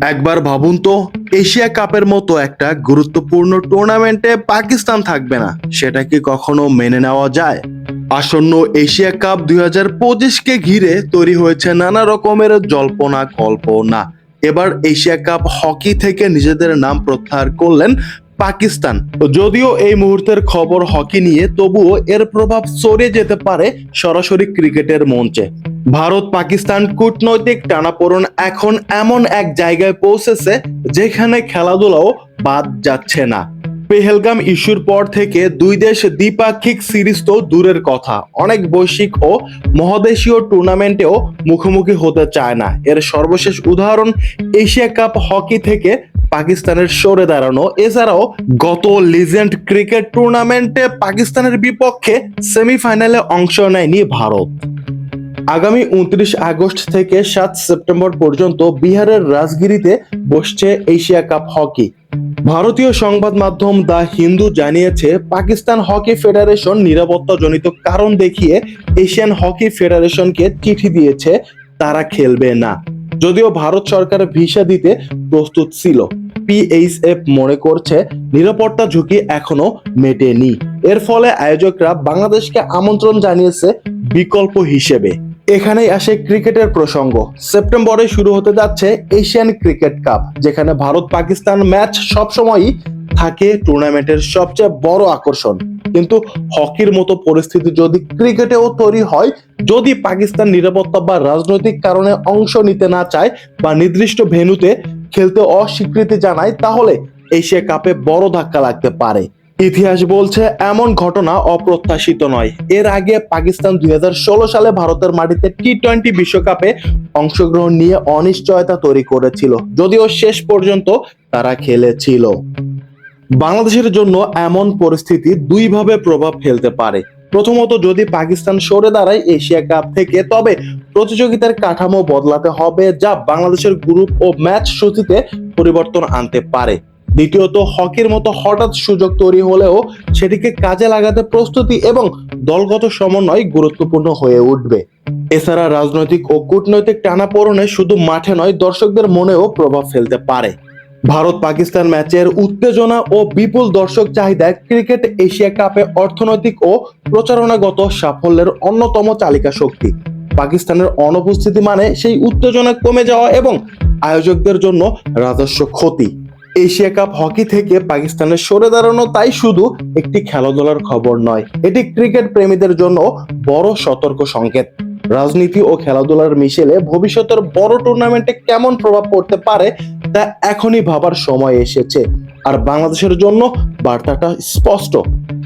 একবার ভাবুন তো, এশিয়া কাপের মতো একটা গুরুত্বপূর্ণ টুর্নামেন্টে পাকিস্তান থাকবে না, সেটা কি কখনো মেনে নেওয়া যায়? আসন্ন এশিয়া কাপ দুই পঁচিশকে ঘিরে তৈরি হয়েছে নানা রকমের জল্পনা, কল্পনা। এবার এশিয়া কাপ হকি থেকে নিজেদের নাম প্রত্যাহার করলেন পাকিস্তান। যদিও এই মুহূর্তের খবর হকি নিয়ে, তবুও এর প্রভাব সরে যেতে পারে সরাসরি ক্রিকেটের মঞ্চে। ভারত পাকিস্তান কূটনৈতিক টানাপোড়ন এখন এমন এক জায়গায় পৌঁছেছে যেখানে খেলাধুলাও বাদ যাচ্ছে না। পেহেলগাম ইস্যুর পর থেকে দুই দেশ দ্বিপাক্ষিক সিরিজ তো দূরের কথা। অনেক বৈশ্বিক ও মহাদেশীয় টুর্নামেন্টেও মুখোমুখি হতে চায় না। এর সর্বশেষ উদাহরণ এশিয়া কাপ হকি থেকে পাকিস্তানের সরে দাঁড়ানো। এছাড়াও গত লিজেন্ড ক্রিকেট টুর্নামেন্টে পাকিস্তানের বিপক্ষে সেমিফাইনালে অংশ নেয়নি ভারত। আগামী উনত্রিশ আগস্ট থেকে সাত সেপ্টেম্বর পর্যন্ত বিহারের রাজগিরিতে বসছে এশিয়া কাপ হকি। ভারতীয় সংবাদ মাধ্যম দ্য হিন্দু জানিয়েছে, পাকিস্তান হকি ফেডারেশন নিরাপত্তাজনিত কারণ দেখিয়ে এশিয়ান হকি ফেডারেশনকে চিঠি দিয়েছে, তারা খেলবে না। যদিও ভারত সরকার ভিসা দিতে প্রস্তুত ছিল। পিএইচএফ মনে করছে নিরাপত্তা ঝুঁকি এখনও মেটেনি। এর ফলে আয়োজকরা বাংলাদেশকে আমন্ত্রণ জানিয়েছে বিকল্প হিসেবে। এখানেই আসে ক্রিকেটের প্রসঙ্গ। সেপ্টেম্বরে শুরু হতে যাচ্ছে এশিয়ান ক্রিকেট কাপ, যেখানে ভারত পাকিস্তান ম্যাচ সবসময়ই থাকে টুর্নামেন্টের সবচেয়ে বড় আকর্ষণ। কিন্তু হকির মতো পরিস্থিতি যদি ক্রিকেটেও তৈরি হয়, যদি পাকিস্তান নিরাপত্তা বা রাজনৈতিক কারণে অংশ নিতে না চায় বা নির্দিষ্ট ভেন্যুতে খেলতে অস্বীকৃতি জানায়, তাহলে এশিয়া কাপে বড় ধাক্কা লাগতে পারে। ইতিহাস বলছে, এমন ঘটনা অপ্রত্যাশিত নয়। এর আগে পাকিস্তান দুই হাজার ষোলো সালে ভারতের মাটিতে টি টোয়েন্টি বিশ্বকাপে অংশগ্রহণ নিয়ে অনিশ্চয়তা তৈরি করেছিল। যদিও শেষ পর্যন্ত তারা খেলেছিল। বাংলাদেশের জন্য এমন পরিস্থিতি দুইভাবে প্রভাব ফেলতে পারে। প্রথমত, যদি পাকিস্তান সরে দাঁড়ায় এশিয়া কাপ থেকে, তবে প্রতিযোগিতার কাঠামো বদলাতে হবে যা বাংলাদেশের গ্রুপ ও ম্যাচ সূচিতে পরিবর্তন আনতে পারে। দ্বিতীয়ত, হকির মতো হঠাৎ সুযোগ তৈরি হলেও সেটিকে কাজে লাগাতে প্রস্তুতি এবং দলগত সমন্বয় গুরুত্বপূর্ণ হয়ে উঠবে। এছাড়া রাজনৈতিক ও কূটনৈতিক টানাপোড়নে শুধু মাঠে নয়, দর্শকদের মনেও প্রভাব ফেলতে পারে। ভারত পাকিস্তান ম্যাচের উত্তেজনা ও বিপুল দর্শক চাহিদায় ক্রিকেট এশিয়া কাপে অর্থনৈতিক ও প্রচারণাগত সাফল্যের অন্যতম চালিকা শক্তি। পাকিস্তানের অনুপস্থিতি মানে সেই উত্তেজনা কমে যাওয়া এবং আয়োজকদের জন্য রাজস্ব ক্ষতি। এশিয়া কাপ হকি থেকে পাকিস্তানের সরে দাঁড়ানো তাই শুধু একটি খেলাধুলার খবর নয়, এটি ক্রিকেট প্রেমীদের জন্য বড় সতর্ক সংকেত। রাজনীতি ও খেলাধুলার মিশেলে ভবিষ্যতের বড় টুর্নামেন্টে কেমন প্রভাব পড়তে পারে তা এখনই ভাবার সময় এসেছে। আর বাংলাদেশের জন্য বার্তাটা স্পষ্ট।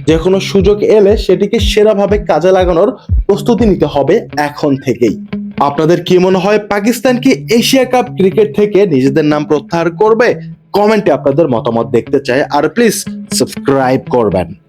যে কোনো সুযোগ এলে সেটিকে সেরাভাবে কাজে লাগানোর প্রস্তুতি নিতে হবে এখন থেকেই। আপনাদের কি মনে হয় পাকিস্তান কি এশিয়া কাপ ক্রিকেট থেকে নিজেদের নাম প্রত্যাহার করবে? কমেন্টে আপনাদের মতামত দেখতে চাই। আর প্লিজ সাবস্ক্রাইব করবেন।